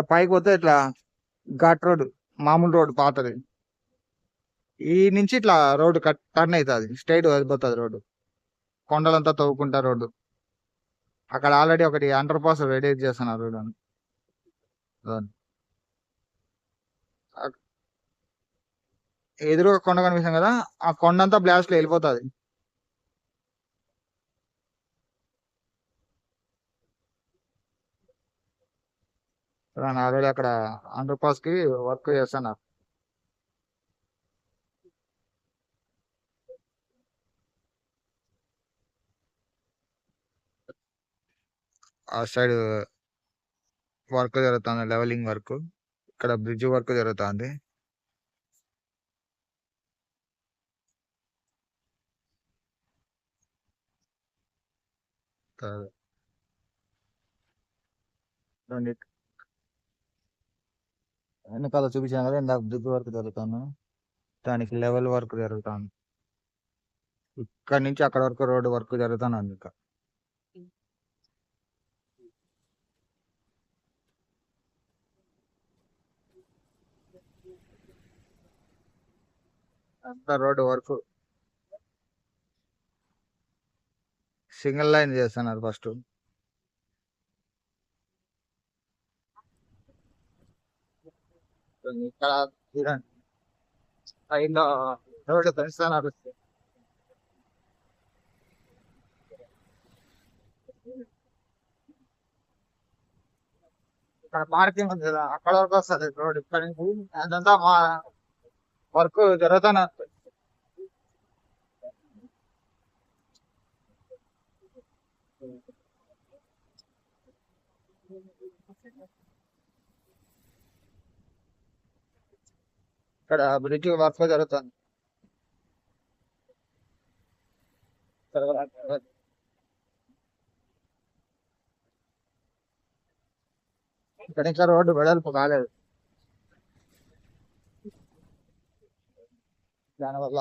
ఇక్కడ పైకి పోతే ఇట్లా ఘాట్ రోడ్ మామూలు రోడ్ పాతది. ఈ నుంచి ఇట్లా రోడ్డు కట్ టర్న్ అవుతుంది స్ట్రైట్ వెళ్ళిపోతుంది రోడ్డు కొండలంతా తవ్వుకుంటా రోడ్డు అక్కడ ఆల్రెడీ ఒకటి అండర్ పాస్ రెడీ చేస్తున్నారు రోడ్ అని. ఎదురుగా కొండ కనిపిస్తుంది కదా ఆ కొండంతా బ్లాస్ట్లో బ్లాస్ట్లో వెళ్ళిపోతుంది. ఆల్రెడీ అక్కడ అండర్ పాస్కి వర్క్ చేస్తున్నారు ఆ సైడ్ వర్క్ జరుగుతుంది లెవెలింగ్ వర్క్. ఇక్కడ బ్రిడ్జ్ వర్క్ జరుగుతుంది. చూడండి. వెనకాల చూపించాను కదా నాకు బ్రిడ్జ్ వర్క్ జరుగుతాను. దానికి లెవెల్ వర్క్ జరుగుతాను. ఇక్కడ నుంచి అక్కడ వరకు రోడ్ వర్క్ జరుగుతాను అందుక. Road road work. Single line చేస్తున్నారు ఫస్ట్. ఉంటుంది ఇక్కడ చూడండి సైడ్లో రోడ్డు పెంచుతున్నారు ఇక్కడ పార్కింగ్ ఉంది కదా అక్కడ వరకు వస్తుంది రోడ్ ఇక్కడ నుంచి అదంతా మా వర్క్ జరుగుతానే ఇక్కడ బ్రిడ్జ్ వర్క్ జరుగుతుంది. ఇక్కడ ఇంకా రోడ్డు వెడల్పు కాలేదు. దానివల్ల.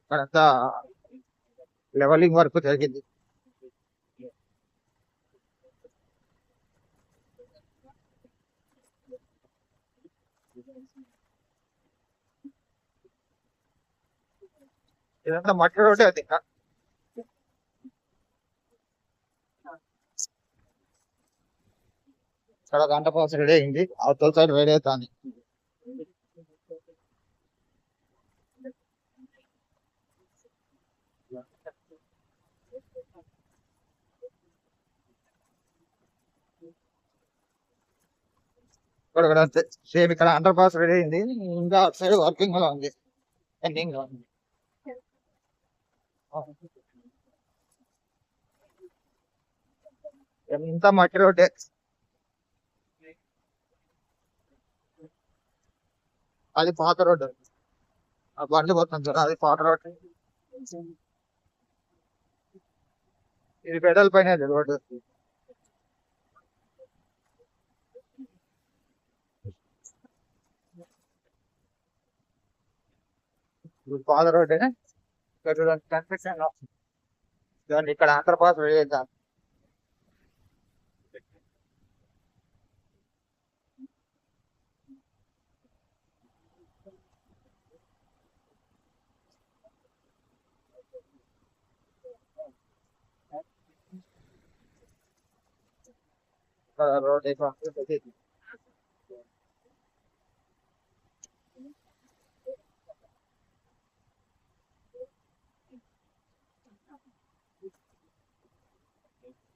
ఇక్కడంతా లెవలింగ్ వర్క్ జరిగింది. ఇదంతా మట్టి రోడ్డే అది ఇంకా ఇక్కడ గంట పాస్ రెడీ అయింది. అవతల సైడ్ రెడీ అవుతుంది. ఇక్కడ సేమ్ ఇక్కడ అండర్ పాస్ రెడీ అయింది. ఇంకా అటు సైడ్ వర్కింగ్లో ఉంది. ఎండింగ్లో ఉంది. ఎంత మట్టి రోడ్డే? అది పాత రోడ్డు. ఆ బండి పోతుంది సార్ అది పాత రోడ్డు. ఇది పెడల్ పైన రోడ్డు. ఇది పాత రోడ్డే చూడండి కన్స్ట్రక్షన్లో. చూడండి ఇక్కడ ఆంధ్ర పాస్ వేద్దాం రోడ్ అయిపోయింది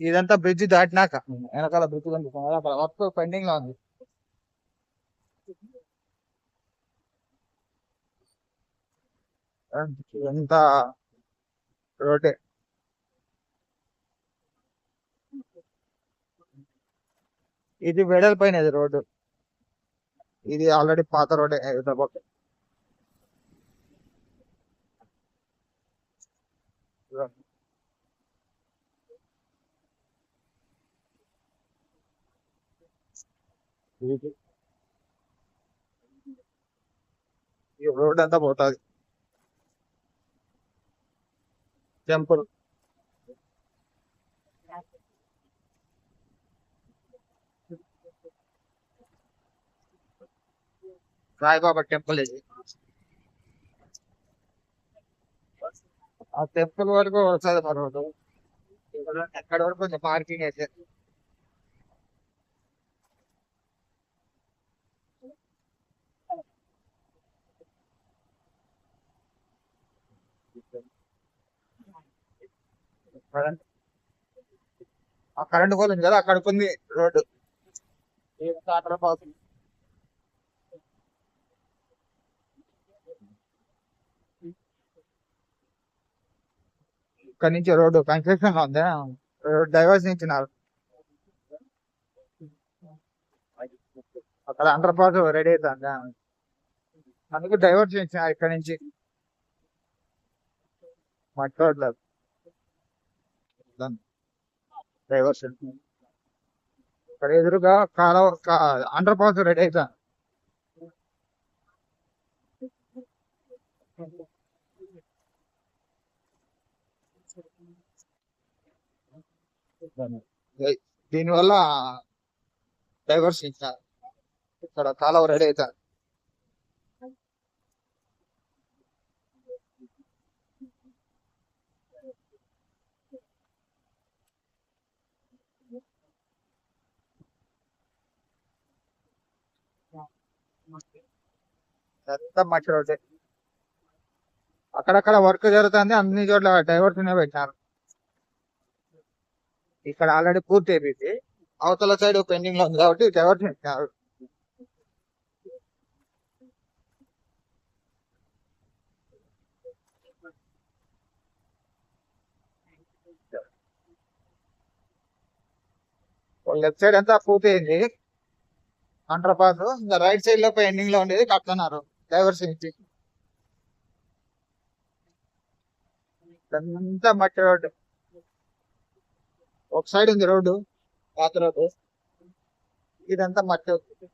ఇదంతా బ్రిడ్జ్ దాటినాక వెనకాల బ్రిడ్జ్ కనిపిస్తుంది. అక్కడ వర్క్ పెండింగ్లో ఉంది. ఎంత రోటే. ఇది వెడల్పోయినది రోడ్డు. ఇది ఆల్రెడీ పాత రోడ్డే ఇవతల ఇది ఈ రోడ్ అంతా పోతుంది. టెంపుల్. సాయిబాబా టెంపుల్ ఇది. ఆ టెంపుల్ వరకు వస్తుంది మా ఎక్కడ వరకు కొంచెం పార్కింగ్ అయితే. కరెంట్ ఆ కరెంట్ పోల్ ఉంది కదా అక్కడికి ఉంది రోడ్డు. ఇక్కడ నుంచి రోడ్డు కన్స్ట్రక్షన్లో ఉంది? డైవర్స్ ఇచ్చినారు అక్కడ అండర్ పాస్ రెడీ అవుతుంది? అందుకు డైవర్స్ ఇచ్చినారు ఇక్కడ నుంచి. మట్టి రోడ్లు డైవర్స్ ఇక్కడ ఎదురుగా కాలవ అండర్ పాస్ రెడీ అవుతా దీనివల్ల డైవర్స్ ఇచ్చారు ఇక్కడ కాలువ రెడీ అవుతారు ఎంత మట్టి రోడ్డే అక్కడక్కడ వర్క్ జరుగుతుంది అన్ని చోట్ల డైవర్షన్ పెట్టారు ఇక్కడ ఆల్రెడీ పూర్తి అయిపోయింది. అవతల సైడ్ పెండింగ్లో ఉంది కాబట్టి డైవర్షన్ పెట్టారు లెఫ్ట్ సైడ్ అంతా పూర్తి అయింది. అండర్ పాస్ ఇంకా రైట్ సైడ్లో ఎండింగ్లో ఉండేది కట్టున్నారు డైవర్షన్ ఇచ్చి అంతా మట్టి రోడ్డు. ఒక సైడ్ ఉంది రోడ్డు పాత రోడ్డు. ఇదంతా మట్టి రోడ్డు.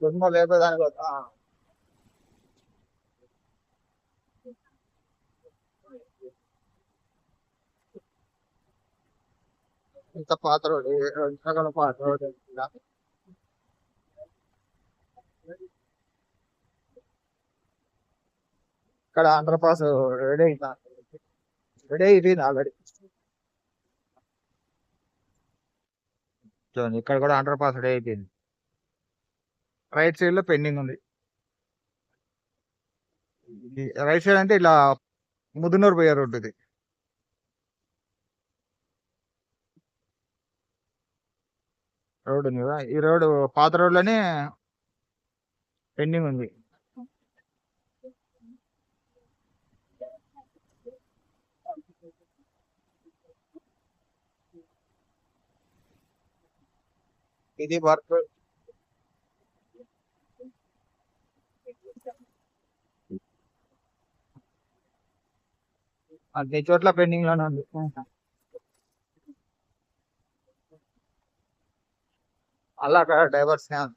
దుమ్మ లేకపోతే దానికి ఇంత పాత రోడ్డు సగం ఇక్కడ ఆంధ్రపాస్ రెడీ అయిందా రెడీ అయిపోయింది ఆల్రెడీ చూడండి ఇక్కడ కూడా అండర్ పాస్ రెడీ అయిపోయింది. రైట్ సైడ్లో పెండింగ్ ఉంది. రైట్ సైడ్ అంటే ఇలా ముదునూరు పోయే రోడ్డు ఇది. రోడ్ ఉంది కదా ఈ రోడ్ పాత రోడ్లోనే పెండింగ్ ఉంది. ఇది వర్క్. అన్ని చోట్ల పెండింగ్లోనే ఉంది. lot of diverse hands.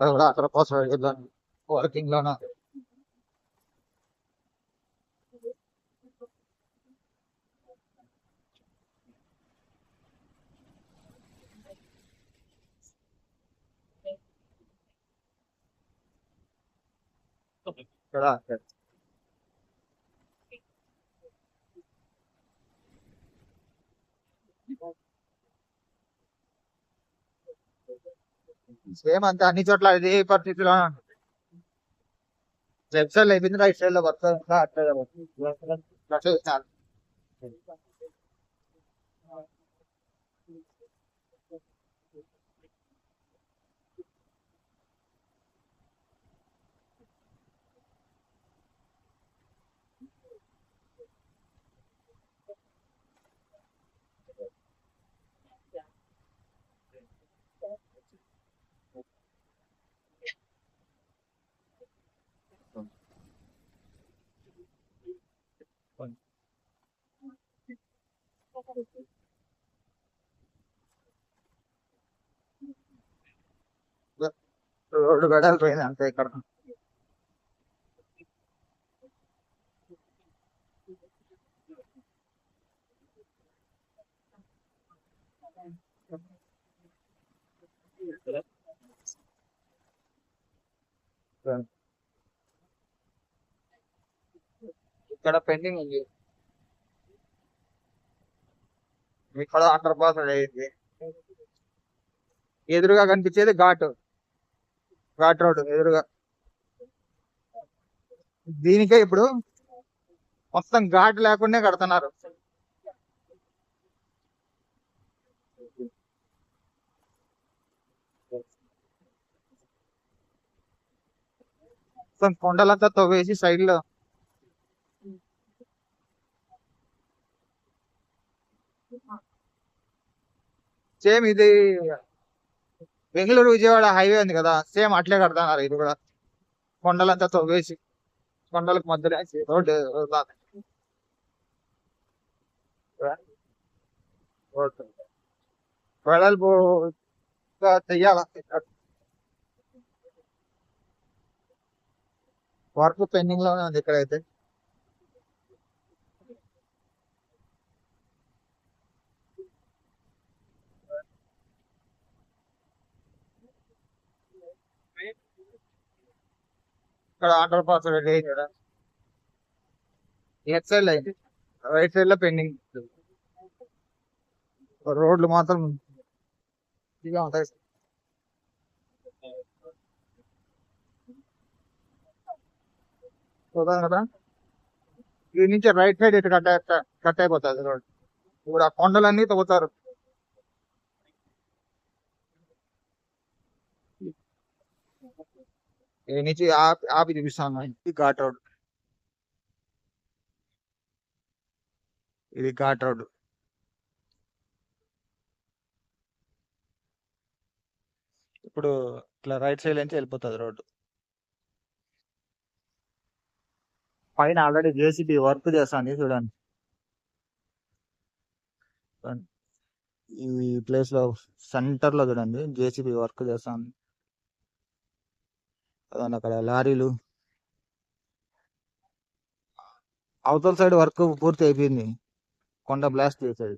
A lot of possible working on a same అంతే అన్ని చోట్ల అదే పరిస్థితిలో లెఫ్ట్ సైడ్ అయిపోయింది రైట్ సైడ్లో వర్క్ అట్లే రోడ్డు గడాలు పోయింది అంతే ఇక్కడ. ఇక్కడ పెండింగ్ ఉంది. ఇక్కడ అండర్ పాస్ అయింది. ఎదురుగా కనిపించేది ఘాట్. ఘాట్ రోడ్ ఎదురుగా. దీనికే ఇప్పుడు మొత్తం ఘాట్ లేకుండా కడుతున్నారు. మొత్తం కొండలంతా తవ్వేసి సైడ్లో సేమ్ ఇది బెంగళూరు విజయవాడ హైవే ఉంది కదా సేమ్ అట్లే కడతాన్నారు ఇది కూడా. కొండలంతా తవ్వేసి కొండలకు మధ్యలో రోడ్డు రోడ్డు వెడల్పు ఇంకా వర్క్ పెండింగ్లోనే ఉంది ఇక్కడైతే. ఇక్కడ ఆర్డర్ పాస్ రెడీ అయింది లెఫ్ట్ సైడ్ అయింది. రైట్ సైడ్లో పెండింగ్ రోడ్లు మాత్రం ఇదిగా ఉంటాయి. చూద్దాం కదా. దీని నుంచి రైట్ సైడ్ ఇటు కట్ కట్ అయిపోతుంది రోడ్ ఇప్పుడు ఆ కొండలన్నీ తవ్వుతారు. ఇది నుంచి ఆపి ఆపి చూపిస్తాను ఇది ఘాట్ రోడ్ ఇది ఘాట్ రోడ్ ఇప్పుడు ఇట్లా రైట్ సైడ్ నుంచి వెళ్ళిపోతుంది రోడ్డు. పైన ఆల్రెడీ జేసీబీ వర్క్ చేస్తాను చూడండి చూడండి. ఈ ప్లేస్లో సెంటర్లో చూడండి జేసీబీ వర్క్ చేస్తాను అదండి అక్కడ లారీలు. అవతల సైడ్ వర్క్ పూర్తి అయిపోయింది. కొండ బ్లాస్ట్ చేసేది